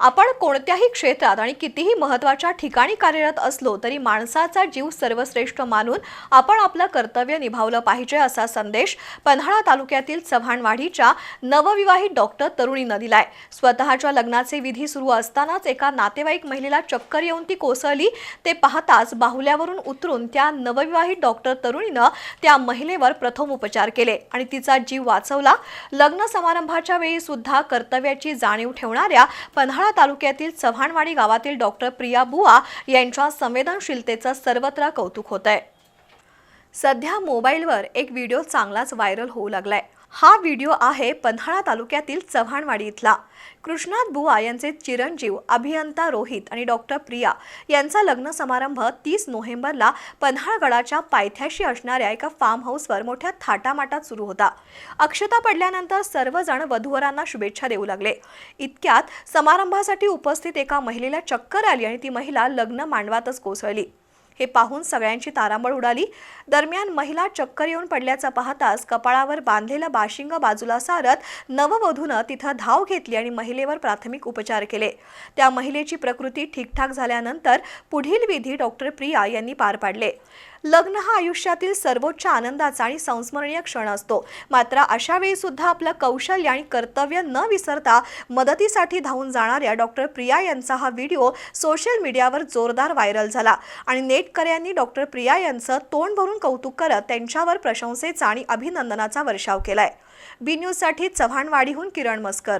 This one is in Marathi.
आपण कोणत्याही क्षेत्रात आणि कितीही महत्त्वाच्या ठिकाणी कार्यरत असलो तरी माणसाचा जीव सर्वश्रेष्ठ मानून आपण आपलं कर्तव्य निभावलं पाहिजे असा संदेश पन्हाळा तालुक्यातील चव्हाणवाडीच्या नवविवाहित डॉक्टर तरुणीनं दिलाय. स्वतःच्या लग्नाचे विधी सुरू असतानाच एका नातेवाईक महिलेला चक्कर येऊन ती कोसळली. ते पाहताच बाहुल्यावरून उतरून त्या नवविवाहित डॉक्टर तरुणीनं त्या महिलेवर प्रथम उपचार केले आणि तिचा जीव वाचवला. लग्न समारंभाच्या वेळी सुद्धा कर्तव्याची जाणीव ठेवणाऱ्या पन्हाळा तालुक्यातील चव्हाणवाडी गावातील डॉक्टर प्रिया बुवा यांच्या संवेदनशीलतेचं सर्वत्र कौतुक होत आहे सध्या मोबाईलवर एक व्हिडिओ चांगलाच व्हायरल होऊ लागलाय. हा व्हिडिओ आहे पन्हाळा तालुक्यातील चव्हाणवाडी इथला. कृष्णात बुवा यांचे चिरंजीव अभियंता रोहित आणि डॉक्टर प्रिया यांचा लग्न समारंभ तीस नोव्हेंबरला पन्हाळगडाच्या पायथ्याशी असणाऱ्या एका फार्म हाऊसवर मोठ्या थाटामाटात सुरू होता. अक्षता पडल्यानंतर सर्वजण वधूवरांना शुभेच्छा देऊ लागले. इतक्यात समारंभासाठी उपस्थित एका महिलेला चक्कर आली आणि ती महिला लग्न मांडवातच कोसळली. हे पाहून सगळ्यांची तारांबळ उडाली. दरम्यान महिला चक्कर येऊन पडल्याचा पाहताच कपाळावर बांधलेलं बाशिंग बाजूला सारत नववधूनं तिथं धाव घेतली आणि महिलेवर प्राथमिक उपचार केले. त्या महिलेची प्रकृती ठीकठाक झाल्यानंतर पुढील विधी डॉक्टर प्रिया यांनी पार पाडले. लग्न हा आयुष्यातील सर्वोच्च आनंदाचा आणि संस्मरणीय क्षण असतो. मात्र अशा वेळी सुद्धा आपलं कौशल्य आणि कर्तव्य न विसरता मदतीसाठी धावून जाणाऱ्या डॉक्टर प्रिया यांचा हा व्हिडिओ सोशल मीडियावर जोरदार व्हायरल झाला आणि नेट यांनी डॉक्टर प्रिया यांचं तोंड भरून कौतुक करत त्यांच्यावर प्रशंसेचा आणि अभिनंदनाचा वर्षाव केलाय. बी न्यूजसाठी चव्हाणवाडीहून किरण मस्कर.